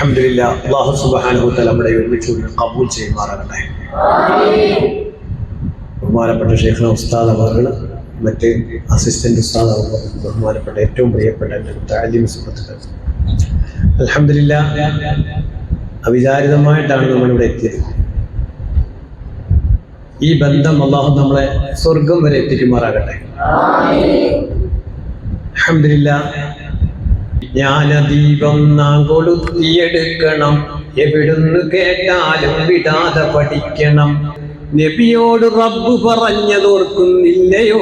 അലഹമില്ല അള്ളാഹു സുബാനുഭൂത്ത നമ്മുടെ ഒരുമിച്ച് കബൂൽ ചെയ്യുമാറാകട്ടെ. ബഹുമാനപ്പെട്ട ഷെയ്ഖ് ഉസ്താദ് അവർ മറ്റ് അസിസ്റ്റന്റ് ഉസ്താദ് അവർ ബഹുമാനപ്പെട്ട ഏറ്റവും പ്രിയപ്പെട്ട എന്റെ താലിം സുഹൃത്തുക്കൾ അലഹമില്ല അവിചാരിതമായിട്ടാണ് നമ്മളിവിടെ എത്തിയത്. ഈ ബന്ധം അള്ളാഹു നമ്മളെ സ്വർഗം വരെ എത്തിക്കുമാറാകട്ടെ. അലഹമില്ല ജ്ഞാനദീപം നാം കൊളുത്തിയെടുക്കണം എവിടുന്ന് കേട്ടാലും വിടാതെ പഠിക്കണം. നബിയോട് റബ്ബ് പറഞ്ഞതോർക്കുന്നില്ലയോ?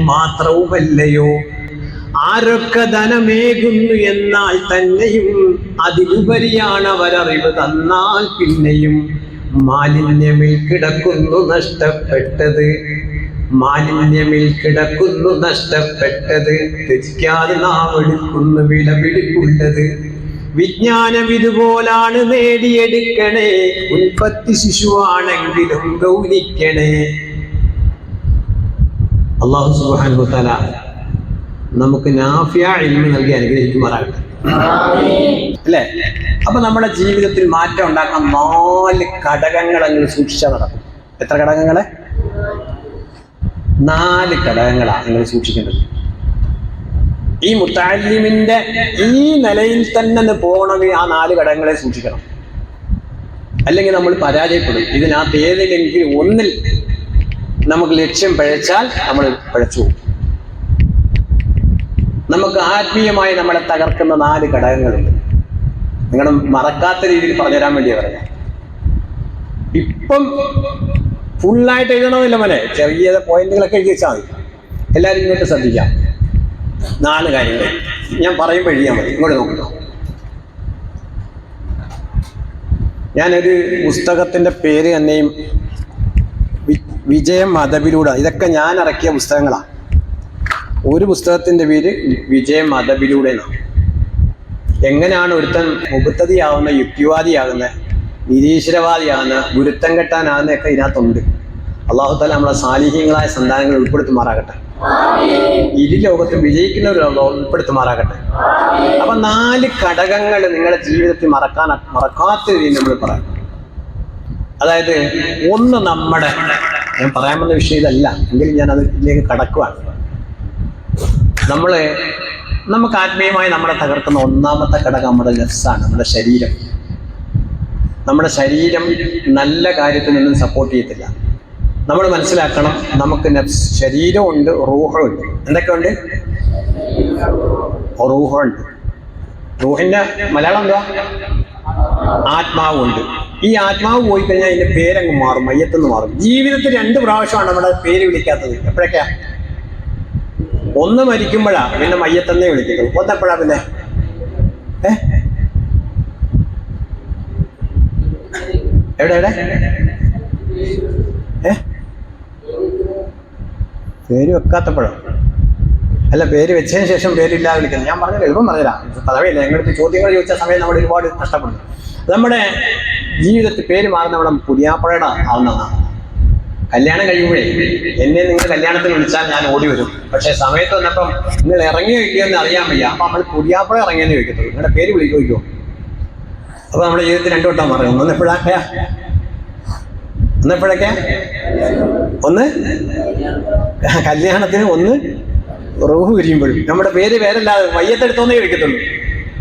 മാത്രവുമല്ലയോ? ആരൊക്കെ ധനമേകുന്നു എന്നാൽ തന്നെയും അതിലുപരിയാണ് അവരറിവ് തന്നാൽ പിന്നെയും മാലിന്യമിൽ കിടക്കുന്നു നഷ്ടപ്പെട്ടത്. മാലിന്യമിൽ കിടക്കുന്നു നഷ്ടപ്പെട്ടത്. ത്യജിക്കാതെ നാം എടുക്കുന്നു വിലപിടിപ്പുള്ളത് വിജ്ഞാനം ഇതുപോലാണ് നേടിയെടുക്കണേ. ഉൽപ്പത്തി ശിശുവാണെങ്കിലും ഗൗനിക്കണേ. അള്ളാഹു സുബാനു തല നമുക്ക് നാഫിയ ഇൽമ നൽകി അനുഗ്രഹിക്കുമാറാകട്ടെ. അല്ലേ? അപ്പൊ നമ്മുടെ ജീവിതത്തിൽ മാറ്റം ഉണ്ടാക്കാൻ നാല് ഘടകങ്ങൾ അങ്ങ് സൂക്ഷിച്ചാൽ നടക്കും. എത്ര ഘടകങ്ങളെ? നാല് ഘടകങ്ങളാണ് നിങ്ങൾ സൂക്ഷിക്കേണ്ടത്. ഈ മുത്താലിമിന്റെ ഈ നിലയിൽ തന്നെ പോകണമെങ്കിൽ ആ നാല് ഘടകങ്ങളെ സൂക്ഷിക്കണം. അല്ലെങ്കിൽ നമ്മൾ പരാജയപ്പെടും. ഇതിനകത്ത് ഏതിലെങ്കിലും ഒന്നിൽ നമുക്ക് ലക്ഷ്യം പഴച്ചാൽ നമ്മൾ പഴച്ചു നമുക്ക് ആത്മീയമായി നമ്മളെ തകർക്കുന്ന നാല് ഘടകങ്ങളുണ്ട്. നിങ്ങൾ മറക്കാത്ത രീതിയിൽ പറഞ്ഞുതരാൻ വേണ്ടിയാണ് പറഞ്ഞത് ഇപ്പം ഫുള്ളായിട്ട് എഴുതണമെന്നില്ല മോനെ. ചെറിയ പോയിന്റുകളൊക്കെ എഴുതി വെച്ചാൽ മതി. എല്ലാവരും ഇങ്ങോട്ട് ശ്രദ്ധിക്കാം. നാല് കാര്യങ്ങൾ. ഞാൻ പറയുമ്പോൾ എഴുതിയാൽ മതി. ഇങ്ങോട്ട് നോക്കണം ഞാനൊരു പുസ്തകത്തിന്റെ പേര് തന്നെയും വിജയം മതബിലൂടെ. ഇതൊക്കെ ഞാൻ ഇറക്കിയ പുസ്തകങ്ങളാണ് ഒരു പുസ്തകത്തിന്റെ പേര് വിജയം മതബിലൂടെ എന്നാണ് എങ്ങനെയാണ് ഒരുത്തൻ മുപ്പത്തതിയാവുന്ന യുക്തിവാദിയാകുന്ന? നിരീശ്വരവാദിയാകുന്ന ഗുരുത്തം കെട്ടാനാകുന്നൊക്കെ ഇതിനകത്തുണ്ട്. അള്ളാഹു താല നമ്മളെ സാലിഹ്യങ്ങളായ സന്താനങ്ങൾ ഉൾപ്പെടുത്തുമാറാകട്ടെ. ഇരു ലോകത്ത് വിജയിക്കുന്നവർ ഉൾപ്പെടുത്തുമാറാകട്ടെ. അപ്പൊ നാല് ഘടകങ്ങൾ നിങ്ങളുടെ ജീവിതത്തിൽ മറക്കാൻ മറക്കാത്ത രീതിയിൽ നമ്മൾ പറയാം. അതായത് ഒന്ന് നമ്മുടെ ഞാൻ പറയാൻ വന്ന വിഷയം ഇതല്ല എങ്കിലും ഞാൻ അതിലേക്ക് കടക്കുവാണ്. നമ്മൾ നമുക്ക് ആത്മീയമായി നമ്മളെ തകർക്കുന്ന ഒന്നാമത്തെ ഘടകം നമ്മുടെ ലെസ്സാണ് നമ്മുടെ ശരീരം. നമ്മുടെ ശരീരം നല്ല കാര്യത്തിനൊന്നും സപ്പോർട്ട് ചെയ്യത്തില്ല. നമ്മൾ മനസ്സിലാക്കണം നമുക്ക് ശരീരമുണ്ട് റൂഹുണ്ട്. എന്തൊക്കെയുണ്ട്? റൂഹുണ്ട്. റൂഹിന്റെ മലയാളം എന്താ? ആത്മാവുണ്ട്. ഈ ആത്മാവ് പോയി കഴിഞ്ഞാൽ അതിന്റെ പേരങ്ങ് മാറും മയ്യത്തെന്ന് മാറും. ജീവിതത്തിൽ രണ്ട് പ്രാവശ്യമാണ് നമ്മുടെ പേര് വിളിക്കാത്തത്. എപ്പോഴൊക്കെയാ? ഒന്ന് മരിക്കുമ്പോഴാ പിന്നെ മയ്യത്തെന്നേ വിളിക്കുന്നത് ഒന്നെപ്പോഴാ പിന്നെ? ഏ? എവിടെ എവിടെ? ഏ? പേര് വെക്കാത്തപ്പോഴോ? അല്ല പേര് വെച്ചതിന് ശേഷം പേരില്ലാതെ വിളിക്കുന്നത് ഞാൻ പറഞ്ഞത് എളുപ്പം പറഞ്ഞുതരാം. പദവിയില്ല ഞങ്ങളുടെ ചോദ്യങ്ങൾ ചോദിച്ച സമയം നമ്മൾ ഒരുപാട് നഷ്ടപ്പെടുന്നു. നമ്മുടെ ജീവിതത്തിൽ പേര് മാറുന്ന നമ്മുടെ പുതിയാപ്പുഴയുടെ ആവുന്നതാണ് കല്യാണം കഴിയുമ്പോഴേ എന്നെ നിങ്ങൾ കല്യാണത്തിന് വിളിച്ചാൽ ഞാൻ ഓടി വരും. പക്ഷെ സമയത്ത് വന്നപ്പം നിങ്ങൾ ഇറങ്ങി ഇല്ലയോ എന്ന് അറിയാൻ വയ്യ. അപ്പൊ നമ്മൾ പുതിയാപ്പുഴ ഇറങ്ങിയെന്ന് ചോദിക്കത്തുള്ളൂ. നിങ്ങളുടെ പേര് വിളി ചോദിക്കുമോ അപ്പൊ നമ്മുടെ ജീവിതത്തിൽ രണ്ടു വട്ടം പറയും ഒന്ന് എപ്പോഴാ? ഒന്ന് എപ്പോഴൊക്കെ? ഒന്ന്? കല്യാണത്തിന് ഒന്ന് റൂഹ് പിരിയുമ്പോഴും നമ്മുടെ പേര് പേരല്ലാതെ വയ്യത്തെടുത്തോന്നേ ചോദിക്കത്തുള്ളൂ.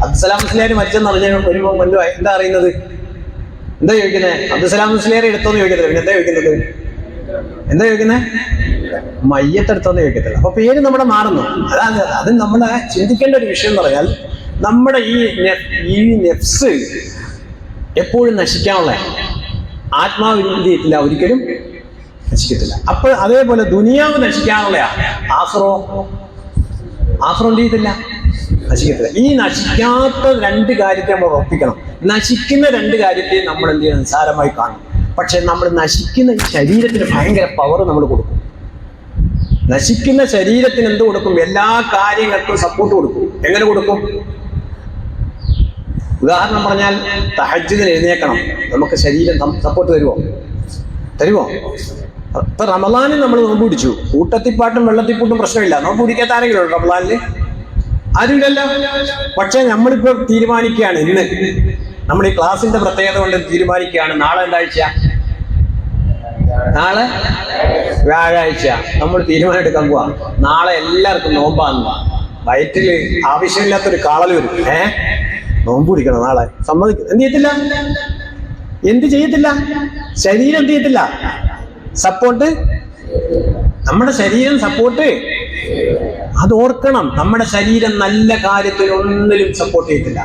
അബ്ദുസലാം മുസ്ലിയാർ മരിച്ചെന്ന് അറിഞ്ഞ വരുമ്പോൾ വല്ലു എന്താ അറിയുന്നത്? എന്താ ചോദിക്കുന്നത് അബ്ദുസലാം മുസ്ലിയാർ എടുത്തോന്ന് ചോദിക്കത്തില്ല. പിന്നെ എന്താ ചോദിക്കുന്നത്? എന്താ ചോദിക്കുന്നത് മയ്യത്തെടുത്തോന്ന് ചോദിക്കത്തില്ല. അപ്പൊ പേര് നമ്മുടെ മാറുന്നു. അതാണ് അത് നമ്മളെ ചിന്തിക്കേണ്ട ഒരു വിഷയം എന്ന് പറഞ്ഞാൽ നമ്മുടെ ഈ ഈ നെഫ്സ് എപ്പോഴും നശിക്കാനുള്ള ആത്മാവിന്റെ ഇല്ല ഒരിക്കലും നശിക്കത്തില്ല. അപ്പോൾ അതേപോലെ ദുനിയാവ് നശിക്കാനുള്ള ആഫ്രോ ആഫ്രോ എന്ത് ചെയ്തില്ല നശിക്കത്തില്ല. ഈ നശിക്കാത്ത രണ്ട് കാര്യത്തെ നമ്മൾ ഉറപ്പിക്കണം. നശിക്കുന്ന രണ്ട് കാര്യത്തെ നമ്മൾ എന്ത് ചെയ്യണം? നിസ്സാരമായി കാണും പക്ഷെ നമ്മൾ നശിക്കുന്ന ശരീരത്തിന് ഭയങ്കര പവർ നമ്മൾ കൊടുക്കും. നശിക്കുന്ന ശരീരത്തിന് എന്ത് കൊടുക്കും? എല്ലാ കാര്യങ്ങൾക്കും സപ്പോർട്ട് കൊടുക്കും. എങ്ങനെ കൊടുക്കും? ഉദാഹരണം പറഞ്ഞാൽ തഹജ്ജുദിന് എഴുന്നേക്കണം നമുക്ക് ശരീരം സപ്പോർട്ട് തരുമോ തരുമോ ഇപ്പൊ റമദാനിൽ നമ്മൾ നോമ്പ് പിടിച്ചു. കൂട്ടത്തിപ്പാട്ടും വെള്ളത്തിപ്പൂട്ടും പ്രശ്നമില്ല. നോമ്പ് പിടിക്കാത്ത ആരെങ്കിലും ഉണ്ടോ റമദാനിൽ? ആരുമില്ലല്ലോ പക്ഷെ നമ്മളിപ്പോ തീരുമാനിക്കുകയാണ് ഇന്ന്. നമ്മൾ ഈ ക്ലാസിന്റെ പ്രത്യേകത കൊണ്ട് തീരുമാനിക്കുകയാണ്. നാളെ എന്താഴ്ച? നാളെ വ്യാഴാഴ്ച. നമ്മൾ തീരുമാനം എടുക്കാൻ പോവാ. നാളെ എല്ലാവർക്കും നോമ്പാന്ന് വയറ്റിൽ ആവശ്യമില്ലാത്തൊരു കാളൽ വരും. ഏ? നോമ്പ് പിടിക്കണം നാളെ. സമ്മതിക്കും എന്ത് ചെയ്യത്തില്ല? എന്ത് ചെയ്യത്തില്ല? ശരീരം എന്ത് ചെയ്യത്തില്ല? സപ്പോർട്ട് നമ്മുടെ ശരീരം സപ്പോർട്ട് അത് ഓർക്കണം. നമ്മുടെ ശരീരം നല്ല കാര്യത്തിൽ ഒന്നിലും സപ്പോർട്ട് ചെയ്യത്തില്ല.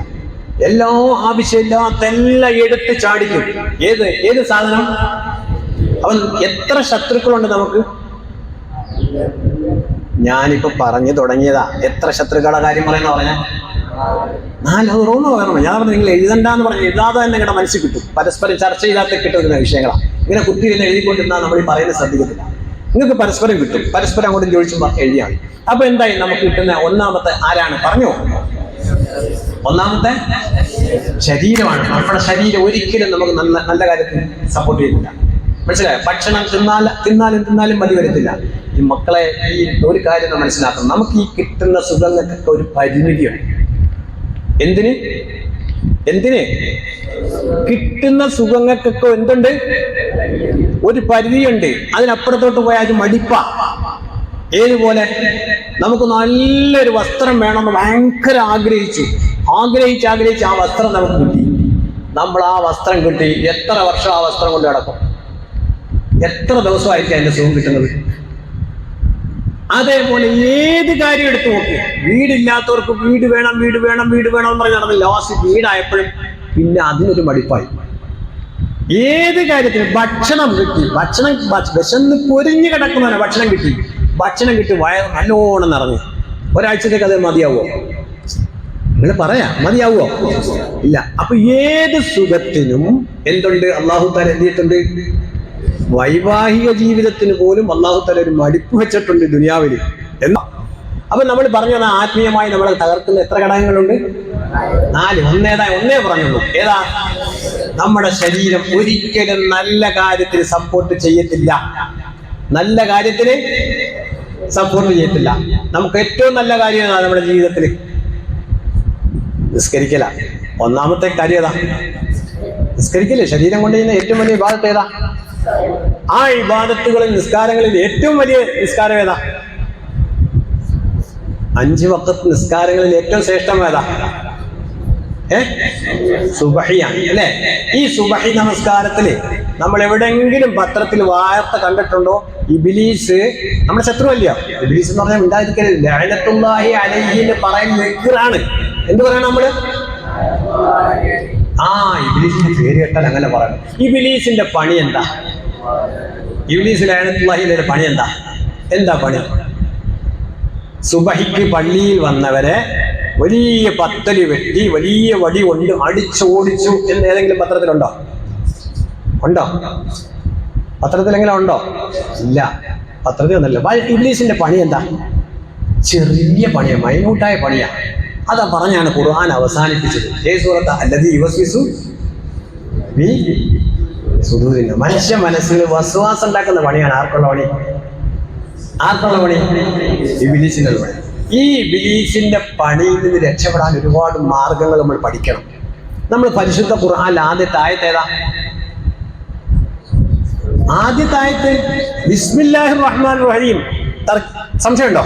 എല്ലാ ആവശ്യമില്ലാത്ത എല്ലാം എടുത്ത് ചാടിക്കും. ഏത് ഏത് സാധനം? അവൻ എത്ര ശത്രുക്കളുണ്ട് നമുക്ക്? ഞാനിപ്പോ പറഞ്ഞു തുടങ്ങിയതാ. എത്ര ശത്രുക്കളുടെ കാര്യം പറയുന്ന പറഞ്ഞ? നാല് അത് റോന്ന് പറയണം ഞാൻ പറഞ്ഞു നിങ്ങൾ എഴുതണ്ടെന്ന് പറഞ്ഞു എഴുതാതെ തന്നെ നിങ്ങളുടെ മനസ്സിൽ കിട്ടും. പരസ്പരം ചർച്ച ചെയ്താത്ത കിട്ടുന്ന വിഷയങ്ങളാണ്. ഇങ്ങനെ കുത്തി തന്നെ എഴുതിക്കൊണ്ടിരുന്നാൽ നമ്മൾ ഈ പറയുന്നത് ശ്രദ്ധിക്കത്തില്ല. നിങ്ങൾക്ക് പരസ്പരം കിട്ടും. പരസ്പരം അങ്ങോട്ടും ചോദിച്ചും എഴുതിയാണ് അപ്പൊ എന്തായി? നമുക്ക് കിട്ടുന്ന ഒന്നാമത്തെ ആരാണ്? പറഞ്ഞു. ഒന്നാമത്തെ ശരീരമാണ്. നമ്മുടെ ശരീരം ഒരിക്കലും നമുക്ക് നല്ല നല്ല കാര്യത്തിൽ സപ്പോർട്ട് ചെയ്യുന്നില്ല. മനസ്സിലായോ? ഭക്ഷണം തിന്നാൽ തിന്നാലും തിന്നാലും മതി വരത്തില്ല. ഈ മക്കളെ ഈ ഒരു കാര്യം മനസ്സിലാക്കണം. നമുക്ക് ഈ കിട്ടുന്ന സുഖങ്ങൾക്കൊക്കെ ഒരു പരിമിതിയുണ്ട്. എന്തിന്? എന്തിന്? കിട്ടുന്ന സുഖങ്ങൾക്കൊക്കെ എന്തുണ്ട്? ഒരു പരിധിയുണ്ട്. അതിനപ്പുറത്തോട്ട് പോയാൽ അത് മടിപ്പ. ഏതുപോലെ നമുക്ക് നല്ലൊരു വസ്ത്രം വേണമെന്ന് ഭയങ്കര ആഗ്രഹിച്ചു. ആഗ്രഹിച്ച് ആഗ്രഹിച്ച് ആ വസ്ത്രം നമുക്ക് കിട്ടി. നമ്മൾ ആ വസ്ത്രം കിട്ടി. എത്ര വർഷം ആ വസ്ത്രം കൊണ്ട് കിടക്കും എത്ര ദിവസമായിരിക്കും അതിന്റെ സുഖം കിട്ടുന്നത്? അതേപോലെ ഏത് കാര്യം എടുത്തു നോക്കി. വീടില്ലാത്തവർക്ക് വീട് വേണം വീട് വേണം വീട് വേണം എന്ന് പറഞ്ഞ് നടന്ന് ലാസ്റ്റ് വീടായപ്പോഴും പിന്നെ അതിനൊരു മടിപ്പായി. ഏത് കാര്യത്തിന് ഭക്ഷണം കിട്ടി. ഭക്ഷണം വിശന്ന് പൊരിഞ്ഞു കിടക്കുന്നവനെ ഭക്ഷണം കിട്ടി. ഭക്ഷണം കിട്ടി വയർ നല്ലോണം നിറഞ്ഞു. ഒരാഴ്ചത്തേക്ക് അത് മതിയാവോ? നിങ്ങൾ പറയാ മതിയാവോ? ഇല്ല. അപ്പൊ ഏത് സുഖത്തിനും എന്തുണ്ട്? അള്ളാഹു താല എന്ത് ചെയ്തിട്ടുണ്ട്? വൈവാഹിക ജീവിതത്തിന് പോലും അള്ളാഹു തല ഒരു മടിപ്പ് വെച്ചിട്ടുണ്ട് ദുനിയാവിൽ എന്നാ അപ്പൊ നമ്മൾ പറഞ്ഞത് ആത്മീയമായി നമ്മളെ തകർക്കുന്ന എത്ര ഘടകങ്ങളുണ്ട്? നാല്. ഒന്നേതാ ഒന്നേ പറഞ്ഞുള്ളൂ. ഏതാ? നമ്മുടെ ശരീരം ഒരിക്കലും നല്ല കാര്യത്തിന് സപ്പോർട്ട് ചെയ്യത്തില്ല. നല്ല കാര്യത്തിന് സപ്പോർട്ട് ചെയ്യത്തില്ല. നമുക്ക് ഏറ്റവും നല്ല കാര്യം ഏതാ നമ്മുടെ ജീവിതത്തിൽ നിസ്കരിക്കല. ഒന്നാമത്തെ കാര്യം ഏതാ? നിസ്കരിക്കല്ലേ ശരീരം കൊണ്ട് ചെയ്യുന്ന ഏറ്റവും വലിയ ഭാഗത്ത് ഏതാ? ആ ഇബാദത്തുകളിൽ നിസ്കാരങ്ങളിൽ ഏറ്റവും വലിയ നിസ്കാരം ഏതാ? അഞ്ച് വക്കത്ത് നിസ്കാരങ്ങളിൽ ഏറ്റവും ശ്രേഷ്ഠം ഏതാ? ഏ? സുബഹിയാണ് അല്ലെ? ഈ സുബഹി നമസ്കാരത്തിൽ നമ്മൾ എവിടെങ്കിലും പത്രത്തിൽ വാർത്ത കണ്ടിട്ടുണ്ടോ? ഇബിലീസ് നമ്മുടെ ശത്രു അല്ലയോ? ഇബിലീസ് എന്ന് പറഞ്ഞാൽ ഉണ്ടായിരിക്കരുത് ലഅനത്തുല്ലാഹി അലൈഹി എന്ന് പറയുന്ന നെക്കറാണ് എന്ത് പറയണം നമ്മൾ? ആ ഇബിലീസിന്റെ പേര് കേട്ടാൽ അങ്ങനെ പറയണം. ഇബിലീസിന്റെ പണി എന്താ? ഇബിലീസ് ലഅനത്തുല്ലാഹിയുടെ പണി എന്താ? എന്താ പണി? സുബഹിക്ക് പള്ളിയിൽ വന്നവരെ വലിയ പത്തലി വെട്ടി വലിയ വടി കൊണ്ട് അടിച്ചോടിച്ചു എന്ന് ഏതെങ്കിലും പത്രത്തിലുണ്ടോ? ഉണ്ടോ? പത്രത്തിലെങ്കിലും ഉണ്ടോ? ഇല്ല. പത്രത്തിൽ ഒന്നല്ല ഇംഗ്ലീഷിന്റെ പണി എന്താ? ചെറിയ പണിയാ മൈന്യൂട്ടായ പണിയാ. അതാ പറഞ്ഞാണ് ഖുർആൻ അവസാനിപ്പിച്ചത്. ഏ സൂറത്ത്? അല്ലതി യുവസ്വിസു മനുഷ്യ മനസ്സിൽ വസ്വാസം ഉണ്ടാക്കുന്ന പണിയാണ്. ആർക്കുള്ള പണി? ആർക്കുള്ള പണി? ഇബിലീസിന്റെ പണി. ഈ ബിലീസിന്റെ പണിയിൽ നിന്ന് രക്ഷപ്പെടാൻ ഒരുപാട് മാർഗങ്ങൾ നമ്മൾ പഠിക്കണം. നമ്മൾ പരിശുദ്ധ ഖുർആൻ ആദ്യത്തെ ആയത്തേതാ ആദ്യത്തെ ബിസ്മില്ലാഹിർ റഹ്മാൻ റഹീം. സംശയമുണ്ടോ?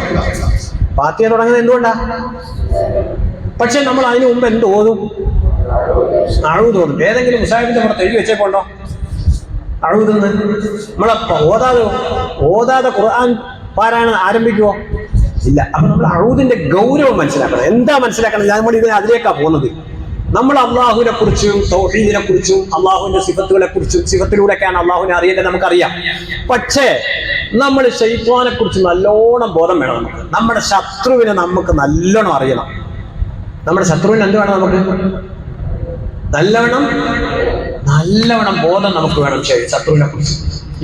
പാത്തിയ തുടങ്ങുന്നത് എന്തുകൊണ്ടാ? പക്ഷെ നമ്മൾ അതിനു മുമ്പ് എന്ത് ഓതും അഴവ് തോന്നും. ഏതെങ്കിലും മുസാഹിബിന്റെ പുറത്ത് എഴുതി വെച്ചേപ്പോണ്ടോ അഴുതെന്ന് നമ്മളെ ഓതാതെ ഓതാതെ ഖുർആൻ പാരായണം ആരംഭിക്കുവോ? ഇല്ല. അപ്പൊ നമ്മൾ അഴുതിന്റെ ഗൗരവം മനസ്സിലാക്കണം. എന്താ മനസ്സിലാക്കണം ഞാൻ നമ്മൾ ഇതിനെ അതിലേക്കാണ് പോകുന്നത്. നമ്മൾ അള്ളാഹുവിനെ കുറിച്ചും തോഹീദിനെ കുറിച്ചും അള്ളാഹുവിന്റെ സിഫത്തുകളെ കുറിച്ചും സിഫത്തിലൂടെയൊക്കെയാണ് അള്ളാഹുവിനെ അറിയേണ്ടത് നമുക്കറിയാം. പക്ഷേ നമ്മൾ ഷെയ്ത്വാനെ കുറിച്ച് നല്ലോണം ബോധം വേണം നമുക്ക്. നമ്മുടെ ശത്രുവിനെ നമുക്ക് നല്ലോണം അറിയണം. നമ്മുടെ ശത്രുവിന് എന്ത് വേണം നമുക്ക്? നല്ലവണ്ണം നല്ലവണ്ണം ബോധം നമുക്ക് വേണം ശത്രുവിനെ കുറിച്ച്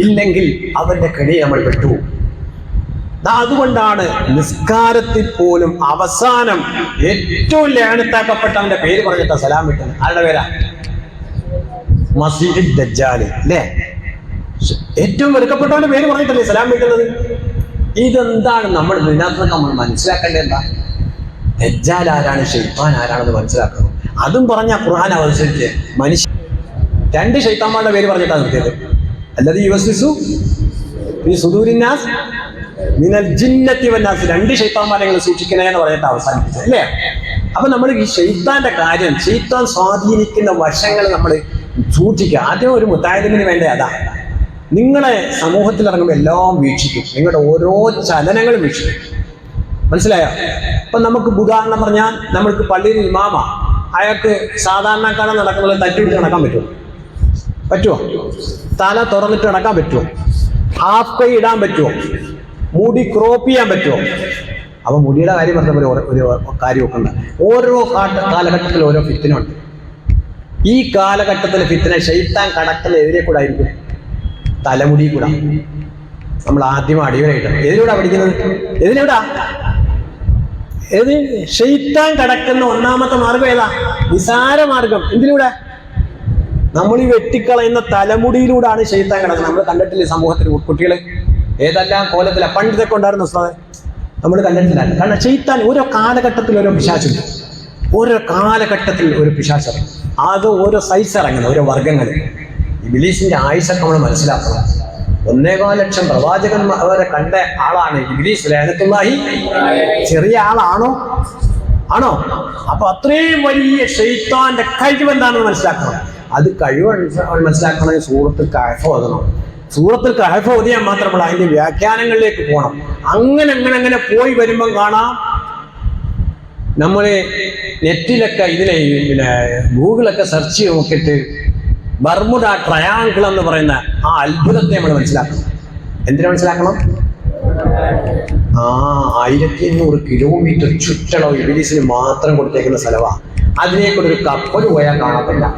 ഇല്ലെങ്കിൽ അവന്റെ കെണി നമ്മൾ പെട്ടുപോകും ദാ അതുകൊണ്ടാണ് നിസ്കാരത്തിൽ പോലും അവസാനം ഏറ്റവും ലേണത്താക്കപ്പെട്ടവന്റെ പേര് പറഞ്ഞിട്ടാ സലാം കിട്ടുന്നത്. ആരുടെ പേരാ? മസീദ് ദജ്ജാലി അല്ലേ? ഏറ്റവും വെറുക്കപ്പെട്ടവന്റെ പേര് പറഞ്ഞിട്ടല്ലേ സലാം വിട്ടുന്നത് ഇതെന്താണ് നമ്മൾ ഇതിനകത്ത് നമ്മൾ മനസ്സിലാക്കേണ്ടത് എന്താ? ദജ്ജാൽ ആരാണ് ഷെയ്ത്താൻ ആരാണെന്ന് മനസ്സിലാക്കണം. അതും പറഞ്ഞ ഖുർആൻ അവതരിച്ച് മനുഷ്യ രണ്ട് ഷെയ്ത്താന്മാരുടെ പേര് പറഞ്ഞിട്ടാണ് നിർത്തിയത്. അല്ലാതെ യുവസിസു ഈ സുദൂരിന്നാസ് മിനൽ ജിന്നത്തി വന്നാസ് രണ്ട് ഷെയ്ത്താന്മാരെ നിങ്ങൾ സൂക്ഷിക്കണേ എന്ന് പറഞ്ഞിട്ട് അവസാനിപ്പിച്ചത് അല്ലേ? അപ്പൊ നമ്മൾ ഈ ഷെയ്ത്താന്റെ കാര്യം ഷെയ്ത്താൻ സ്വാധീനിക്കുന്ന വശങ്ങൾ നമ്മൾ സൂക്ഷിക്കുക. ആദ്യം ഒരു മുത്തായതിന് വേണ്ട അതാ. നിങ്ങളെ സമൂഹത്തിൽ ഇറങ്ങുമ്പോൾ എല്ലാം വീക്ഷിക്കും. നിങ്ങളുടെ ഓരോ ചലനങ്ങളും വീക്ഷിക്കും. മനസ്സിലായോ? ഇപ്പൊ നമുക്ക് ഉദാഹരണം പറഞ്ഞാൽ നമ്മൾക്ക് പള്ളിയിൽ ഇമാമ. അയാൾക്ക് സാധാരണക്കാരൻ നടക്കുന്നത് തട്ടിയിട്ട് നടക്കാൻ പറ്റുമോ? പറ്റുമോ? തല തുറന്നിട്ട് നടക്കാൻ പറ്റുമോ? ഹാഫ് കൈ ഇടാൻ പറ്റുമോ? മുടി ക്രോപ്പ് ചെയ്യാൻ പറ്റുമോ? അപ്പൊ മുടിയുടെ കാര്യം പറഞ്ഞ പോലെ ഒരു കാര്യമൊക്കെ ഉണ്ട് ഓരോ കാലഘട്ടത്തിൽ ഓരോ ഫിത്തിനുണ്ട് ഈ കാലഘട്ടത്തിലെ ഫിത്തിനെ ഷെയ്ത്താൻ കടക്കുന്ന എതിരെ കൂടെ ആയിരിക്കും. തലമുടി കൂടെ. നമ്മൾ ആദ്യം അടിവരായിട്ട് എതിലൂടെ പഠിക്കുന്നത്? എതിലൂടാ ഏത്? ഷെയ്ത്താൻ കടക്കുന്ന ഒന്നാമത്തെ മാർഗം ഏതാ? നിസാര മാർഗം. എന്തിലൂടെ? നമ്മൾ ഈ വെട്ടിക്കളയുന്ന തലമുടിയിലൂടെയാണ് ഷെയ്ത്താൻ കിടക്കുന്നത്. നമ്മൾ കണ്ടിട്ടില്ലേ സമൂഹത്തിൽ കുട്ടികൾ ഏതെല്ലാം കോലത്തില? പണ്ടിതൊക്കെ ഉണ്ടായിരുന്ന ഉസ്താദെ? നമ്മൾ കണ്ടിട്ടില്ല കാരണം ഷെയ്ത്താൻ ഓരോ കാലഘട്ടത്തിൽ ഓരോ പിശാചുണ്ട്. ഓരോ കാലഘട്ടത്തിൽ ഒരു പിശാചം അത് ഓരോ സൈസ് ഇറങ്ങുന്ന ഓരോ വർഗങ്ങൾ ഇബിലീസിന്റെ ആയുസൊക്കെ നമ്മൾ മനസ്സിലാക്കണം. ഒന്നേകാൽ ലക്ഷം അവരെ കണ്ട ആളാണ് ഇബിലീസ് ലേനത്തുള്ളാഹി ചെറിയ ആളാണോ? ആണോ? അപ്പൊ അത്രയും വലിയ ഷെയ്ത്താന്റെ കഴിവ് എന്താണെന്ന് മനസ്സിലാക്കണം. അത് കഴിവ് മനസ്സി- മനസ്സിലാക്കണമെങ്കിൽ സുഹൃത്തുക്കൾ കഹഫ് ഓതണം. സൂറത്തിൽ കഹഫ് ഓതിയാൽ മാത്രമല്ല അതിന്റെ വ്യാഖ്യാനങ്ങളിലേക്ക് പോകണം അങ്ങനെ അങ്ങനെ അങ്ങനെ പോയി വരുമ്പം കാണാം നമ്മളെ നെറ്റിലൊക്കെ ഇതിനെ പിന്നെ ഗൂഗിളൊക്കെ സെർച്ച് ചെയ്ത് നോക്കിയിട്ട് ബർമുഡ ട്രയാങ്കിൾ എന്ന് പറയുന്ന ആ അത്ഭുതത്തെ നമ്മൾ മനസ്സിലാക്കണം. എന്തിനു മനസ്സിലാക്കണം? ആ ആയിരത്തി എണ്ണൂറ് കിലോമീറ്റർ ചുറ്റളവ് ഇബിലീസിന് മാത്രം കൊടുത്തേക്കുന്ന സ്ഥലമാണ് അതിനേക്കൊരു കപ്പൽ പോയാൽ കാണത്തില്ല.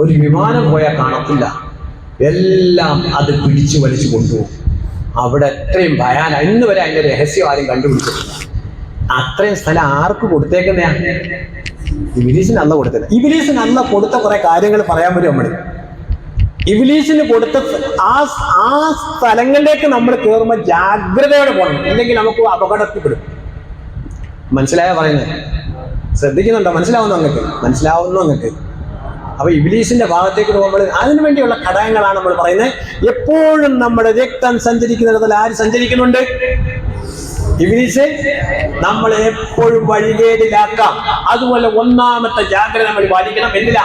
ഒരു വിമാനം പോയാൽ കാണത്തില്ല. എല്ലാം അത് പിടിച്ചു വലിച്ചു കൊണ്ടുപോകും. അവിടെ അത്രയും ഭയാന ഇന്ന് വരെ അതിന്റെ രഹസ്യം ആരും കണ്ടുപിടിച്ചിട്ടില്ല. അത്രയും സ്ഥലം ആർക്ക് കൊടുത്തേക്കുന്നയാ? ഇബിലീസിന് അല്ല കൊടുത്തത് ഇബിലീസിന് അല്ല കൊടുത്ത കുറെ കാര്യങ്ങൾ പറയാൻ പറ്റും നമ്മൾ ഇബിലീസിന് കൊടുത്ത ആ ആ സ്ഥലങ്ങളിലേക്ക് നമ്മൾ കയറുമ്പോൾ ജാഗ്രതയോടെ പോകണം. അല്ലെങ്കിൽ നമുക്ക് അപകടത്തിൽപ്പെടും. മനസ്സിലായ പറയുന്നത്? ശ്രദ്ധിക്കുന്നുണ്ടോ? മനസ്സിലാവുന്നു അങ്ങക്ക്? മനസ്സിലാവുന്നു നിങ്ങൾക്ക് അപ്പൊ ഇബിലീസിന്റെ ഭാഗത്തേക്ക് നമ്മൾ അതിനു വേണ്ടിയുള്ള ഘടകങ്ങളാണ് നമ്മൾ പറയുന്നത്. എപ്പോഴും നമ്മുടെ രക്തം സഞ്ചരിക്കുന്നിടത്തിൽ ആര് സഞ്ചരിക്കുന്നുണ്ട്? ഇബിലീസ് നമ്മൾ എപ്പോഴും വഴികേടിലാക്കാം. അതുപോലെ ഒന്നാമത്തെ ജാഗ്രത നമ്മൾ പാലിക്കണം. എന്തിലാ?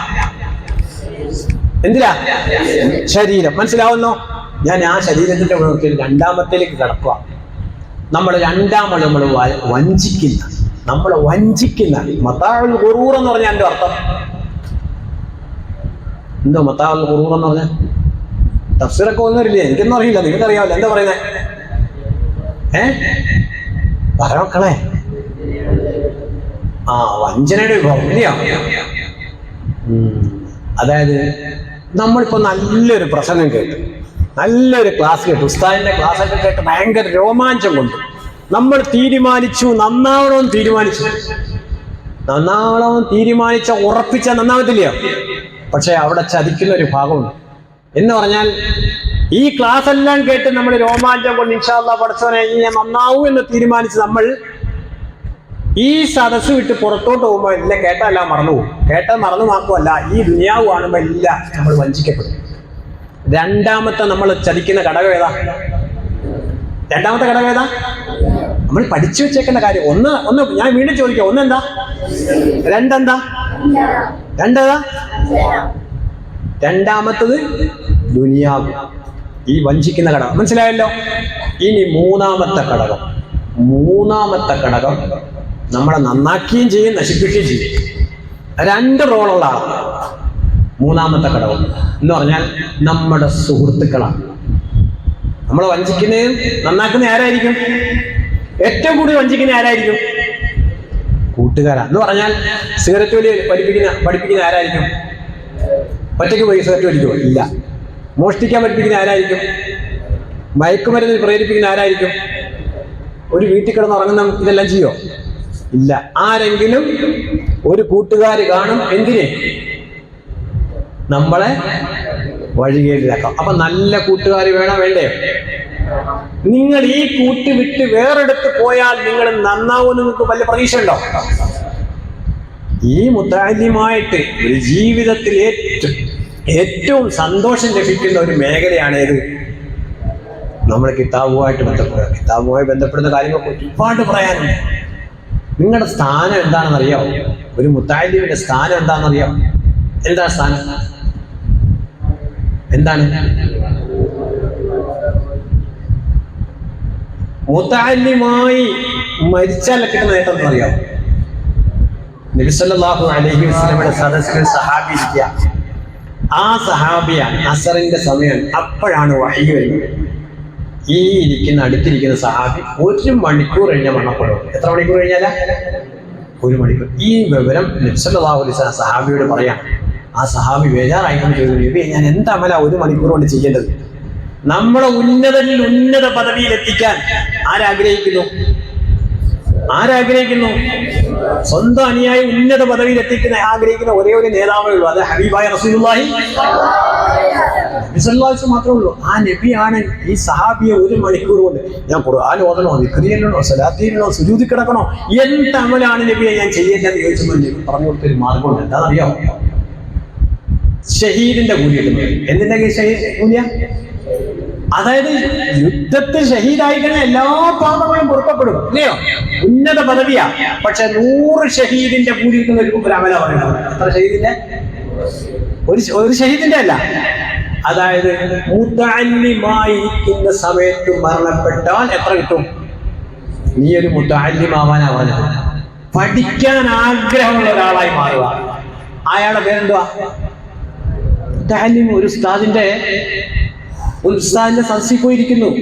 എന്തിലാ? ശരീരം. മനസ്സിലാവുന്നോ? ഞാൻ ആ ശരീരത്തിന്റെ ഗുണത്തിൽ രണ്ടാമത്തേക്ക് കിടക്കുക നമ്മൾ രണ്ടാമത് നമ്മൾ വഞ്ചിക്കില്ല. നമ്മൾ നമ്മളെ വഞ്ചിക്കുന്ന മത്താവുൽ ഗുറൂർ എന്ന് പറഞ്ഞാൽ എന്റെ അർത്ഥം. എന്തോ മത്താവൽ ഗുറൂർ എന്ന് തഫ്സിറൊക്കെ തഫ്സീറൊക്കെ ഒന്നുമില്ലേ എനിക്കൊന്നും അറിയില്ല. നിങ്ങൾക്ക് അറിയാമല്ലോ എന്താ പറയുന്നത് ഏ? പറ ആ വഞ്ചനയുടെ വിഭവം. അതായത് നമ്മളിപ്പോ നല്ലൊരു പ്രസംഗം കേട്ടു. നല്ലൊരു ക്ലാസ് കേട്ടു. ഉസ്താദിന്റെ ക്ലാസ് ഒക്കെ കേട്ട് ഭയങ്കര രോമാഞ്ചം കൊണ്ട്. നമ്മൾ തീരുമാനിച്ചു നന്നാവണമെന്ന് തീരുമാനിച്ചു. നന്നാവണമെന്ന് തീരുമാനിച്ച ഉറപ്പിച്ച നന്നാവത്തില്ലയോ? പക്ഷെ അവിടെ ചതിക്കുന്ന ഒരു ഭാഗമുണ്ട്. എന്ന് പറഞ്ഞാൽ ഈ ക്ലാസ് എല്ലാം കേട്ട് നമ്മൾ രോമാഞ്ചം കൊണ്ട് ഇൻഷാല്ല പഠിച്ചവനെ ഞാൻ നന്നാവൂ എന്ന് തീരുമാനിച്ച് നമ്മൾ ഈ സദസ്സ് വിട്ട് പുറത്തോട്ട് പോകുമ്പോൾ എല്ലാം കേട്ടല്ല മറന്നു പോകും. കേട്ട മറന്നു മാത്രമല്ല ഈ ദുനിയാവ് കാണുമ്പോൾ എല്ലാം നമ്മൾ വഞ്ചിക്കപ്പെടും. രണ്ടാമത്തെ നമ്മൾ ചതിക്കുന്ന ഘടകം ഏതാ? രണ്ടാമത്തെ ഘടകം ഏതാ? നമ്മൾ പഠിച്ചു വെച്ചേക്കുന്ന കാര്യം. ഒന്ന് ഒന്ന് ഞാൻ വീണ്ടും ചോദിക്കാം. ഒന്നെന്താ? രണ്ടെന്താ? രണ്ടേതാ? രണ്ടാമത്തത് ദുനിയാവ്. ഈ വഞ്ചിക്കുന്ന ഘടകം. മനസ്സിലായല്ലോ? ഇനി മൂന്നാമത്തെ ഘടകം. മൂന്നാമത്തെ ഘടകം നമ്മളെ നന്നാക്കുകയും ചെയ്യും നശിപ്പിക്കുകയും ചെയ്യും. രണ്ട് റോളുള്ള ആളാണ് മൂന്നാമത്തെ ഘടകം എന്ന് പറഞ്ഞാൽ നമ്മുടെ സുഹൃത്തുക്കളാണ്. നമ്മളെ വഞ്ചിക്കുന്നതും നന്നാക്കുന്ന ആരായിരിക്കും? ഏറ്റവും കൂടുതൽ വഞ്ചിക്കുന്ന ആരായിരിക്കും? കൂട്ടുകാരാ. എന്ന് പറഞ്ഞാൽ സിഗരറ്റ് വലിയ പഠിപ്പിക്കുന്ന പഠിപ്പിക്കുന്ന ആരായിരിക്കും? ഒറ്റയ്ക്ക് പോയി സിഗരറ്റ് ഇല്ല. മോഷ്ടിക്കാൻ പഠിപ്പിക്കുന്ന ആരായിരിക്കും? മയക്കുമരുന്നിൽ പ്രേരിപ്പിക്കുന്ന ആരായിരിക്കും? ഒരു വീട്ടിൽ കിടന്ന് ഉറങ്ങുന്ന ഇതെല്ലാം ചെയ്യോ? ഇല്ല. ആരെങ്കിലും ഒരു കൂട്ടുകാർ കാണും എന്തിനെ? നമ്മളെ വഴികേടിലാക്കാം. അപ്പൊ നല്ല കൂട്ടുകാർ വേണം? വേണ്ടേ? നിങ്ങൾ ഈ കൂട്ട് വിട്ട് വേറെടുത്ത് പോയാൽ നിങ്ങൾ നന്നാവുമെന്ന് നിങ്ങൾക്ക് വല്ല പ്രതീക്ഷ ഉണ്ടോ ഈ മുത്താലിമായിട്ട് ഒരു ജീവിതത്തിൽ ഏറ്റവും ഏറ്റവും സന്തോഷം ലഭിക്കുന്ന ഒരു മേഖലയാണ് ഏത് നമ്മൾ കിതാബുമായിട്ട് ബന്ധപ്പെടുക. കിതാബുമായി ബന്ധപ്പെടുന്ന കാര്യങ്ങളൊക്കെ ഒരുപാട് പറയാനുണ്ട്. നിങ്ങളുടെ സ്ഥാനം എന്താണെന്ന് അറിയാമോ ഒരു മുത്താലിമിന്റെ സ്ഥാനം എന്താണെന്ന് അറിയാമോ എന്താ സ്ഥാനം? എന്താണ്? മുത്താലിമായി മരിച്ചാൽ കിട്ടുന്ന നേട്ടം അറിയാം നബിസല്ലാഹു അലൈഹി വസ്ലമയുടെ സദസ്സിൽ സഹാബി ഇരിക്കുക. ആ സഹാബിയ അസറിന്റെ സമയം അപ്പോഴാണ് വഹി വരുന്നത്. ഈ ഇരിക്കുന്ന അടുത്തിരിക്കുന്ന സഹാബി ഒരു മണിക്കൂർ കഴിഞ്ഞാൽ മരണപ്പെടും. എത്ര മണിക്കൂർ കഴിഞ്ഞാലാ? ഒരു മണിക്കൂർ. ഈ വിവരം നബ്സല്ലാഹു അലൈഹി സ്വലം സഹാബിയോട് പറയാം. ആ സഹാബി ബേജാറായിക്കൊണ്ട് ചോദിച്ചു നബി ഞാൻ എന്താമല ഒരു മണിക്കൂർ കൊണ്ട് ചെയ്യേണ്ടത്? നമ്മളെ ഉന്നതനിൽ ഉന്നത പദവിയിൽ എത്തിക്കാൻ ആരാഗ്രഹിക്കുന്നു? ആരാഗ്രഹിക്കുന്നു? സ്വന്തം അനുയായി ഉന്നത പദവിയിൽ എത്തിക്കുന്ന ആഗ്രഹിക്കുന്ന ഒരേ ഒരു നേതാവേ ഉള്ളൂ. അത് ഹബീബായ റസൂലുള്ളാഹി. നബി സല്ലല്ലാഹു അലൈഹി വസല്ലം മാത്രമേ ഉള്ളൂ. ആ നബിയാണ് ഈ സഹാബിയെ ഒരു മണിക്കൂർ കൊണ്ട് ഞാൻ ഖുർആൻ ഓതണോ വിക്രിയല്ലോ സലാത്തിയിലോ സുരൂതി കിടക്കണോ എന്ത് അമലാണ് നബിയെ ഞാൻ ചെയ്യേണ്ടതെന്ന് ചോദിച്ചപ്പോൾ നബി പറഞ്ഞു കൊടുത്തൊരു മാർഗമുണ്ട് എന്താണെന്നറിയാമോ? ഷഹീദിന്റെ കൂലി എന്തിന്റെ കൂലിയ? അതായത് യുദ്ധത്തിൽ ഷഹീദായി എല്ലാ പാപങ്ങളും പൊറുക്കപ്പെടും. ഇല്ലയോ? ഉന്നത പദവിയാ. പക്ഷെ നൂറ് ഷഹീദിന്റെ കൂലി ഒരു അമല പറയുന്നത് എത്ര ഒരു ഒരു ഷഹീദിന്റെ അല്ല. അതായത് മുത്തല്ലിമായിരിക്കുന്ന സമയത്ത് മരണപ്പെട്ടാൽ എത്ര കിട്ടും? നീ ഒരു മുത്തല്ലിമാവാനാ പറഞ്ഞത്. പഠിക്കാൻ ആഗ്രഹമുള്ള ഒരാളായി മാറുക. അയാളുടെ പേരെന്തുവാ? മുത്തല്ലിം ഒരു ഉസ്താദിന്റെ ഉസ്താദിന്റെ സദസ്സിൽ പോയിരിക്കുന്നു.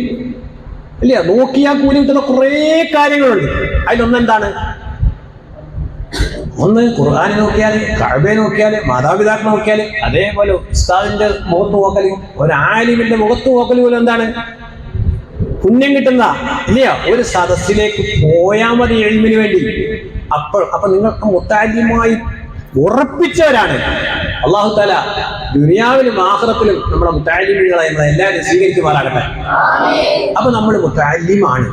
ഇല്ല? നോക്കിയാൽ കൂലി കിട്ടുന്ന കുറേ കാര്യങ്ങളുണ്ട്. അതിലൊന്നെന്താണ്? ഒന്ന് ഖുർആാനെ നോക്കിയാൽ കഴബയെ നോക്കിയാൽ മാതാപിതാക്കളെ നോക്കിയാൽ അതേപോലെ ഉസ്താദിന്റെ മുഖത്ത് നോക്കൽ ഒരു ആലിമിന്റെ മുഖത്ത് നോക്കൽ പോലും എന്താണ്? പുണ്യം കിട്ടുന്ന ഇല്ലയോ? ഒരു സദസ്സിലേക്ക് പോയാൽ മതി എഴുമിന് വേണ്ടി. അപ്പോൾ അപ്പൊ നിങ്ങൾക്ക് മുത്താലിമായി ഉറപ്പിച്ചവരാണ്. അള്ളാഹു താല ദുനിയാവിലും ആഹ്റത്തിലും നമ്മുടെ മുത്താലിമികളെ നമ്മളെ എല്ലാവരും സ്വീകരിക്കുമാറാകട്ടെ. അപ്പൊ നമ്മൾ മുത്താലിമാണ്.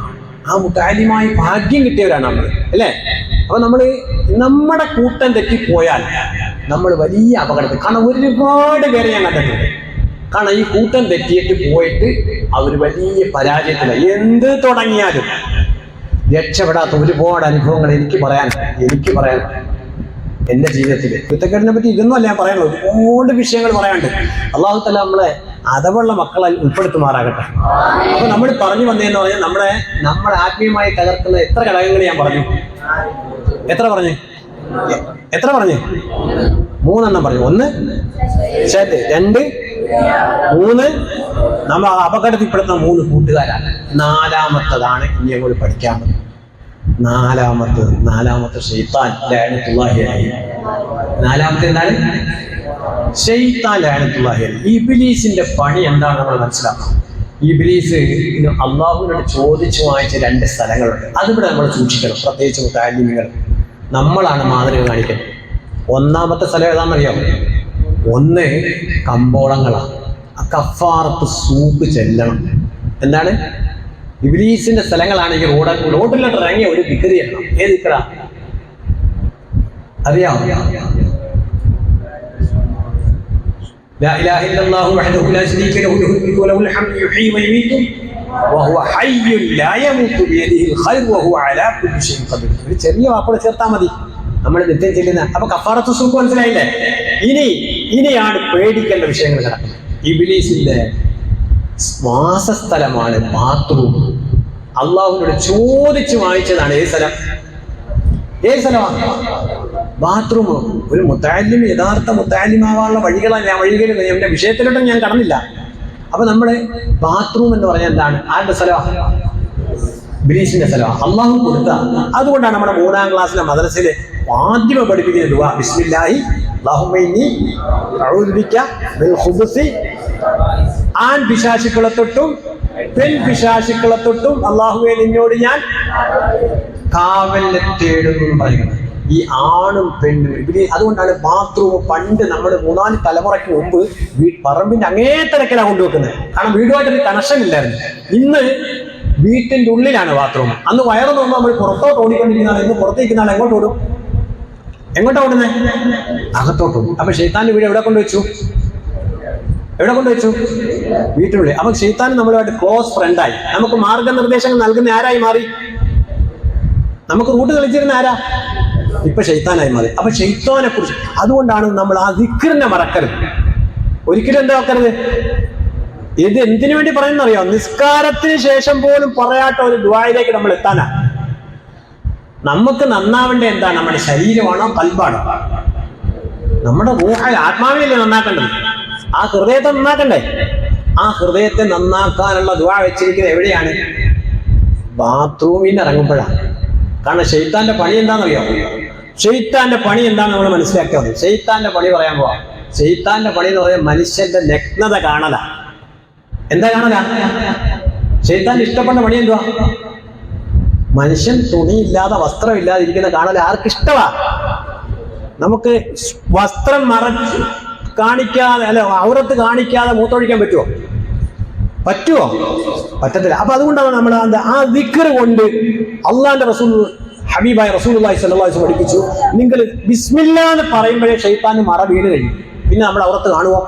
ആ മുത്താലിമായി ഭാഗ്യം കിട്ടിയവരാണ് നമ്മൾ അല്ലേ? അപ്പൊ നമ്മൾ നമ്മുടെ കൂട്ടം തെറ്റിപ്പോയാൽ നമ്മൾ വലിയ അപകടത്തിൽ കാരണം ഒരുപാട് പേരെ ഞാൻ കണ്ടിട്ടുണ്ട്. കാരണം ഈ കൂട്ടം തെറ്റിയിട്ട് പോയിട്ട് അവർ വലിയ പരാജയത്തിലായി. എന്ത് തുടങ്ങിയാലും രക്ഷപ്പെടാത്ത ഒരുപാട് അനുഭവങ്ങൾ എനിക്ക് പറയാൻ എനിക്ക് പറയാൻ എന്റെ ജീവിതത്തിൽ. കുറ്റക്കേടിനെ പറ്റി ഇതൊന്നും അല്ല ഞാൻ പറയാനുള്ളത്. ഒരുപാട് വിഷയങ്ങൾ പറയാനുണ്ട്. അള്ളാഹു തല നമ്മളെ അതവുള്ള മക്കളെ ഉൾപ്പെടുത്തുമാറാകട്ടെ. അപ്പൊ നമ്മൾ പറഞ്ഞു വന്നതെന്ന് പറഞ്ഞാൽ നമ്മളെ നമ്മളെ ആത്മീയമായി തകർക്കുന്ന എത്ര ഘടകങ്ങൾ ഞാൻ പറഞ്ഞു? എത്ര പറഞ്ഞു? എത്ര പറഞ്ഞു? മൂന്നെണ്ണം പറഞ്ഞു. ഒന്ന് ശരി രണ്ട് മൂന്ന്. നമ്മൾ അപകടത്തിൽപ്പെടുന്ന മൂന്ന് കൂട്ടുകാരാണ്. നാലാമത്തതാണ് ഇനി കൂടി പഠിക്കാൻ പറ്റും നാലാമത്തത് നാലാമത്തെ ഷെയ്ത്താൻ ലയനത്തുള്ളാഹിയായി നാലാമത്തെ എന്താണ്? ഷെയ്ത്താൻ ലാനത്തുല്ലാഹി അലൈഹി. ഇബിലീസിന്റെ പണി എന്താണ് നമ്മൾ മനസ്സിലാക്കുന്നത് ഇബിലീസ് അള്ളാഹുവിനോട് ചോദിച്ചു വാങ്ങിച്ച രണ്ട് സ്ഥലങ്ങളുണ്ട്. അതിവിടെ നമ്മൾ സൂക്ഷിക്കണം. പ്രത്യേകിച്ച് മുത്താലിമികൾ. നമ്മളാണ് മാതൃക കാണിക്കുന്നത് ഒന്നാമത്തെ സ്ഥലം ഏതാണെന്നറിയാം? ഒന്ന് കമ്പോളങ്ങളാണ്. കഫാറത്ത് സൂപ്പ് ചെല്ലണം. എന്താണ്? ഇബ്ലീസിന്റെ സ്ഥലങ്ങളാണ് ഈ റോഡ് റോഡിലോട്ട് ഇറങ്ങിയ ഒരു വിക്രി ഏത് വിക്ര അറിയാം. ചെറിയ വാക്കോടെ ചേർത്താ മതി. നമ്മൾ നിത്യം ചെല്ലുന്ന അപ്പൊ കഫാറത്ത് സുഖം മനസ്സിലായില്ലേ? ഇനി ഇനിയാണ് പേടിക്കേണ്ട വിഷയങ്ങൾ നടക്കുന്നത്. ഇബിലീസിന്റെ വാസസ്ഥലമാണ് ബാത്റൂം. അള്ളാഹുവിനോട് ചോദിച്ചു വാങ്ങിച്ചതാണ് ഏത് സ്ഥലം? ഏത് സ്ഥലമാണ് ബാത്റൂം. ഒരു മുത്താലിം യഥാർത്ഥ മുത്താലിമാവാനുള്ള വഴികളാണ് ഞാൻ വഴികളിൽ എന്റെ വിഷയത്തിലോട്ടും ഞാൻ കടന്നില്ല. അപ്പൊ നമ്മൾ ബാത്റൂം എന്ന് പറഞ്ഞാൽ എന്താണ്? ആരുടെ സ്ഥലമാണ് ബിലീസിന്റെ സ്ഥലമാണ് അള്ളാഹു കൊടുത്ത. അതുകൊണ്ടാണ് നമ്മുടെ മൂന്നാം ക്ലാസ്സിലെ മദ്രസയിലെ ആദ്യമേ പഠിപ്പിക്കുന്ന ദുവാ ബിസ്മില്ലാഹി അല്ലാഹുമ്മ ആൺ പിശാശുക്കളെ തൊട്ടും പെൺ പിശാശുക്കളെ തൊട്ടും അള്ളാഹുവെ നിന്നോട് ഞാൻ കാവലിനെ തേടുന്നു പറയുന്നത് ഈ ആണും പെണ്ണും ഇവർ അതുകൊണ്ടാണ് ബാത്റൂം പണ്ട് നമ്മൾ മൂന്നാൽ തലമുറയ്ക്ക് മുമ്പ് പറമ്പിന്റെ അങ്ങേത്തരക്കിലാണ് കൊണ്ടുവെക്കുന്നത്. കാരണം വീടുമായിട്ടൊരു കണക്ഷൻ ഇല്ലായിരുന്നു. ഇന്ന് വീട്ടിന്റെ ഉള്ളിലാണ് ബാത്റൂം. അന്ന് വയറ് നോക്കുമ്പോൾ നമ്മൾ പുറത്തോട്ട് ഓടിക്കൊണ്ടിരിക്കുന്നതാണ്. ഇന്ന് പുറത്തേക്കുന്ന ആൾ എങ്ങോട്ട് ഓടും? എങ്ങോട്ടാ ഓടുന്നത് അകത്തോട്ട് അപ്പൊ ശൈത്താന്റെ വീട് എവിടെ കൊണ്ടുവച്ചു? എവിടെ കൊണ്ടുവച്ചു? വീട്ടിനുള്ളിൽ. അപ്പൊ ഷെയ്ത്താൻ നമ്മളുമായിട്ട് ക്ലോസ് ഫ്രണ്ടായി നമുക്ക് മാർഗനിർദ്ദേശങ്ങൾ നൽകുന്ന ആരായി മാറി? നമുക്ക് റൂട്ട് കളിച്ചിരുന്ന ആരാ? ഇപ്പൊ ഷെയ്ത്താനായി മാറി. അപ്പൊ ഷെയ്ത്താനെ കുറിച്ച് അതുകൊണ്ടാണ് നമ്മൾ ആ ദിക്കറിനെ മറക്കരുത്. ഒരിക്കലും എന്താ വെക്കരുത്? ഇത് എന്തിനു വേണ്ടി പറയുന്നറിയോ? നിസ്കാരത്തിന് ശേഷം പോലും പറയാത്ത ഒരു ദ്വായിലേക്ക് നമ്മൾ എത്താനാ. നമുക്ക് നന്നാവേണ്ട എന്താ? നമ്മുടെ ശരീരമാണോ കൽബാണോ? നമ്മുടെ ഊഹൽ ആത്മാവിനല്ലേ നന്നാക്കേണ്ടത്. ആ ഹൃദയത്തെ നന്നാക്കണ്ടേ? ആ ഹൃദയത്തെ നന്നാക്കാനുള്ള ദുവാ വെച്ചിരിക്കുന്നത് എവിടെയാണ്? ബാത്റൂമിൽ ഇറങ്ങുമ്പോഴാണ് കാരണം ഷെയ്ത്താന്റെ പണി എന്താണെന്നറിയോ? ഷെയ്ത്താന്റെ പണി എന്താണെന്ന് നമ്മൾ മനസ്സിലാക്കിയാൽ മതി. ഷെയ്ത്താന്റെ പണി പറയാൻ പോവാം. ഷെയ്ത്താന്റെ പണി എന്ന് പറയുന്നത് മനുഷ്യന്റെ നഗ്നത കാണല. എന്താ കാണല? ഷെയ്ത്താന്റെ ഇഷ്ടപ്പെട്ട പണി എന്തുവാ? മനുഷ്യൻ തുണിയില്ലാതെ വസ്ത്രമില്ലാതെ ഇരിക്കുന്ന കാണൽ ആർക്ക് ഇഷ്ടമാ നമുക്ക് വസ്ത്രം മറച്ച് കാണിക്കാതെ അല്ല ഔറത്ത് കാണിക്കാതെ മൂത്തൊഴിക്കാൻ പറ്റുമോ പറ്റുമോ പറ്റത്തില്ല. അപ്പൊ അതുകൊണ്ടാണ് നമ്മൾ ആ ദിക്കർ കൊണ്ട് അള്ളാന്റെ റസൂൽ ഹബീബായ റസൂൽ സല്ലാസ് പഠിപ്പിച്ചു. നിങ്ങൾ ബിസ്മില്ല എന്ന് പറയുമ്പോഴേ ഷെയ്ത്താന് മറ വീണ് കഴിയും പിന്നെ നമ്മൾ അവർത്ത് കാണുമോ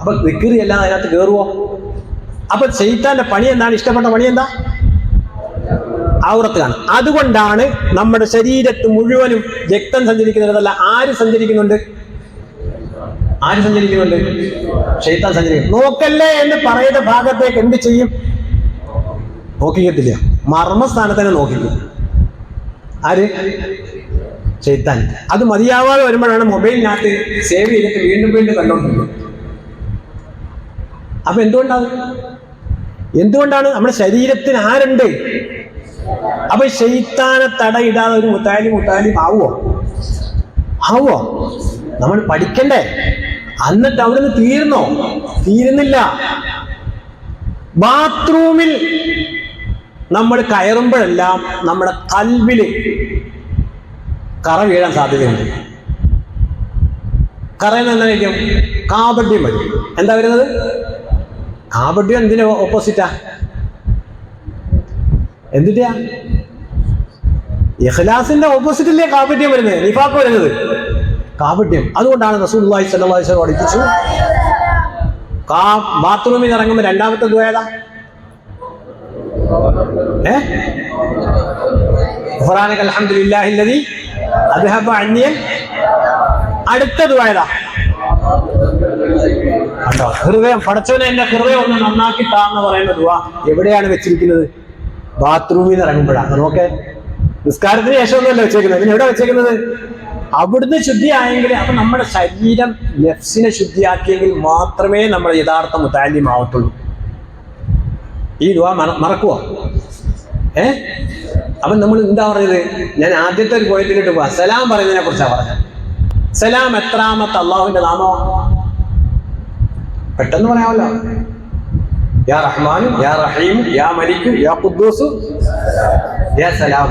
അപ്പൊ ദിക്കറി എല്ലാം അതിനകത്ത് കയറുമോ അപ്പൊ ഷെയ്ത്താന്റെ പണി എന്താണ്? ഇഷ്ടപ്പെട്ട പണി എന്താ? ഔറത്ത് കാണും. അതുകൊണ്ടാണ് നമ്മുടെ ശരീരത്ത് മുഴുവനും രക്തം സഞ്ചരിക്കുന്നതല്ല ആര് സഞ്ചരിക്കുന്നുണ്ട്? ആര് സഞ്ചരിക്കുന്നുണ്ട്? ഷെയ്ത്താൻ സഞ്ചരിക്കും. നോക്കല്ലേ എന്ന് പറയുന്ന ഭാഗത്തേക്ക് എന്ത് ചെയ്യും? നോക്കിക്കത്തില്ല. മർമ്മസ്ഥാനത്ത് തന്നെ നോക്കിക്കും. ആര്? ഷെയ്ത്താൻ അത് മതിയാവാതെ വരുമ്പോഴാണ് മൊബൈലിനകത്ത് സേവ് ചെയ്തിട്ട് വീണ്ടും വീണ്ടും കണ്ടോണ്ടിരിക്കുന്നത്. അപ്പൊ എന്തുകൊണ്ടാണ്? എന്തുകൊണ്ടാണ് നമ്മുടെ ശരീരത്തിന് ആരുണ്ട്? അപ്പൊ ഷെയ്ത്താനെ തടയിടാതെ ഒരു മുത്താലി മുത്താലി ആവുമോ ആവോ നമ്മൾ പഠിക്കണ്ടേ? എന്നിട്ട് അവിടുന്ന് തീർന്നോ തീരുന്നില്ല. ബാത്റൂമിൽ നമ്മൾ കയറുമ്പോഴെല്ലാം നമ്മുടെ കൽവിൽ കറ വീഴാൻ സാധ്യതയുണ്ട്. കറയെന്ന് എന്തായിരിക്കും കാബഡ്യം വരും. എന്താ വരുന്നത്? കാബഡ്യം എന്തിന് ഓപ്പോസിറ്റാ എന്തിട്ടാ ഇഖ്ലാസിന്റെ ഓപ്പോസിറ്റില്ലേ കാപട്യം വരുന്നത്? നിഫാക്ക് വരുന്നത്. കാപട്യം. അതുകൊണ്ടാണ് അലൈഹി വസല്ലം പഠിപ്പിച്ചു. കാ ബാത്റൂമിൽ ഇറങ്ങുമ്പോൾ രണ്ടാമത്തെ ദ്വേത ഏ? അടുത്ത ഹൃദയം ഹൃദയം ഒന്ന് പറയുന്ന എവിടെയാണ് വെച്ചിരിക്കുന്നത്? ബാത്റൂമിൽ നിന്ന് ഇറങ്ങുമ്പോഴാണ്. നോക്കെ. നിസ്കാരത്തിന് ശേഷമൊന്നുമല്ല വെച്ചേക്കുന്നത്. പിന്നെ എവിടെ വെച്ചേക്കുന്നത്? അവിടുന്ന് ശുദ്ധിയായെങ്കിൽ അപ്പൊ നമ്മുടെ ശരീരം നെഫ്സിനെ ശുദ്ധിയാക്കിയെങ്കിൽ മാത്രമേ നമ്മൾ യഥാർത്ഥ മുത്താല്യമാവത്തുള്ളൂ ഈ മറ- മറക്കുവോ? ഏ? അപ്പൊ നമ്മൾ എന്താ പറയുന്നത് ഞാൻ ആദ്യത്തെ ഒരു പോയിന്റിലിട്ട് പോവാ. സലാം പറയുന്നതിനെ കുറിച്ചാണ് പറഞ്ഞത്. സലാം എത്രാമത്തെ അള്ളാഹുവിന്റെ നാമമാണ് പെട്ടെന്ന് പറയാമല്ലോ. യാ റഹ്മാനും യാ റഹീം യാ മലിക്കും യാ ഖുദ്ദൂസും യാ സലാം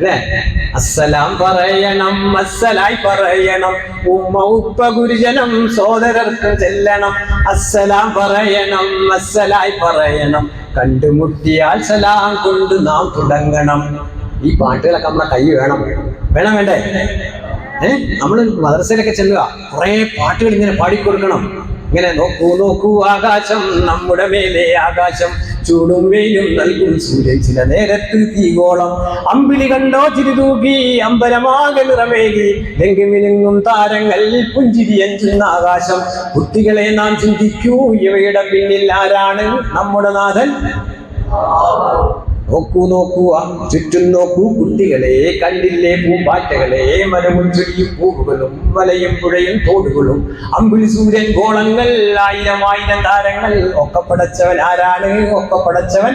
അല്ലേ? അസ്സലാം പറയണം അസ്സലായി പറയണം. ഉമ്മ ഉപ്പ ഗുരുജനം സോദരർക്ക് ചെല്ലണം. അസ്സലാം പറയണം അസ്സലായി പറയണം. കണ്ടുമുട്ടിയാൽ സലാം കൊണ്ട് നാം തുടങ്ങണം. ഈ പാട്ടുകളൊക്കെ നമ്മളെ കൈ വേണം. വേണം വേണ്ടേ? ഏഹ് നമ്മൾ മദ്രസയിലൊക്കെ ചെല്ലുക. കുറേ പാട്ടുകൾ ഇങ്ങനെ പാടിക്കൊടുക്കണം. ഇങ്ങനെ നോക്കൂ നോക്കൂ ആകാശം നമ്മുടെ മേലെ ആകാശം. ചൂടും വെയിലും നൽകും സൂര്യൻ ചില നേരത്ത് തീകോളം അമ്പിളി കണ്ടോ ചിരിതൂക്കി അമ്പലമാകെ നിറമേകി. രംഗമിനുങ്ങും താരങ്ങൾ പുഞ്ചിരി അഞ്ചുന്ന ആകാശം. കുട്ടികളെ നാം ചിന്തിക്കൂ ഇവയുടെ പിന്നിൽ ആരാണ് നമ്മുടെ നാഥൻ? നോക്കൂ നോക്കൂ ചുറ്റും നോക്കൂ. കുട്ടികളെ കണ്ടില്ലേ പൂമ്പാറ്റകളെ മരവും ചെടിയും പൂവുകളും മലയും പുഴയും തോടുകളും അമ്പിളി സൂര്യൻ ഗോളങ്ങൾ ആയിരം ആയിരം താരങ്ങൾ. ഒക്കെ പടച്ചവൻ ആരാണ്? ഒക്കെ പടച്ചവൻ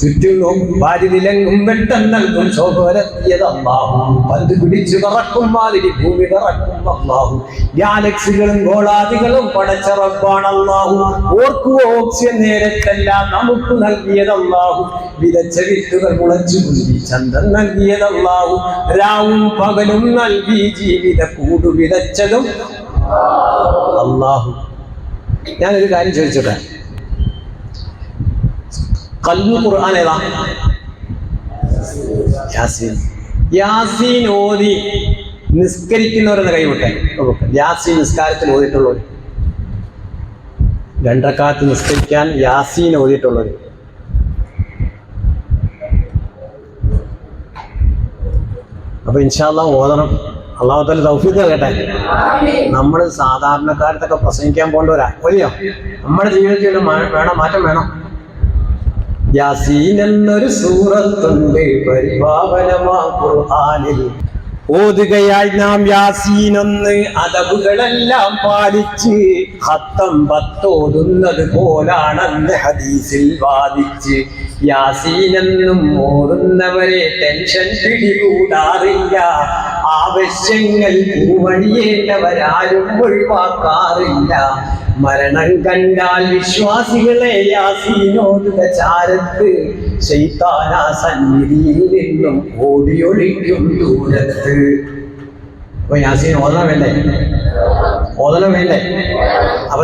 ചുറ്റും നോക്കും വാരിതിലെങ്ങും വെട്ടം നൽകും ശോഭരത്തിയത് അള്ളാഹു പന്ത് പിടിച്ചു പറക്കും മാതിരി ഭൂമി പറക്കും അള്ളാഹു ഗാലക്സികളും ഗോളാദികളും പടച്ച റബ്ബാണ് അള്ളാഹു ഓർക്കുക ഓക്സിജൻ നേരത്തെല്ലാം നമുക്ക് നൽകിയത് അള്ളാഹു വിതച്ച വിത്തുകൾ മുളച്ചു കുന്തി ചന്തം നൽകിയത് അള്ളാഹു രാവും പകലും നൽകി ജീവിത കൂടു വിതച്ചതും അള്ളാഹു ഞാനൊരു കാര്യം ചോദിച്ചോട്ടെ? കൽബ് ഖുർആൻ ഏതാ? യാസീൻ. യാസീൻ ഓതി നിസ്കരിക്കുന്നവരെന്ന് കൈവിട്ടെ. യാസീൻ നിസ്കാരത്തിൽ ഓതിയിട്ടുള്ളവർ രണ്ടക്കാലത്ത് നിസ്കരിക്കാൻ യാസീൻ ഓതിയിട്ടുള്ളവർ അപ്പൊ ഇൻഷാല്ല ഓതണം. അള്ളാഹുത്തല തൗഫീഖ് നൽകട്ടെ. നമ്മൾ സാധാരണക്കാരത്തൊക്കെ പ്രസംഗിക്കാൻ പോകേണ്ടവരാ. വലിയോ നമ്മുടെ ജീവിതത്തിൽ വേണം മാറ്റം വേണം. യാസീൻ എന്നൊരു സൂറത്തുണ്ട് പരിപാവനമാ ഖുർആനിൽ. ഓതുകയായി നാം യാസീൻ ഒന്ന് അതവുകളെല്ലാം പാലിച്ച് ഹത്തം പത്തോതുന്നത് പോലാണെന്ന് ഹദീസിൽ വാദിച്ച്. യാസീനെന്നും ഓടുന്നവരെ ടെൻഷൻ പിടികൂടാറില്ല. ആവശ്യങ്ങൾ പൂവണിയേണ്ടവരാരും ഒഴിവാക്കാറില്ല. മരണം കണ്ടാൽ വിശ്വാസികളെ യാസീനോതുക ചാരത്ത് ശൈത്താനാ സന്നിധിയിൽ നിന്നും ഓടിയൊളിക്കും ദൂരത്ത്. അപ്പൊ യാസീൻ ഓതണം വേണ്ടേ? ഓതണം വേണ്ടേ? അപ്പൊ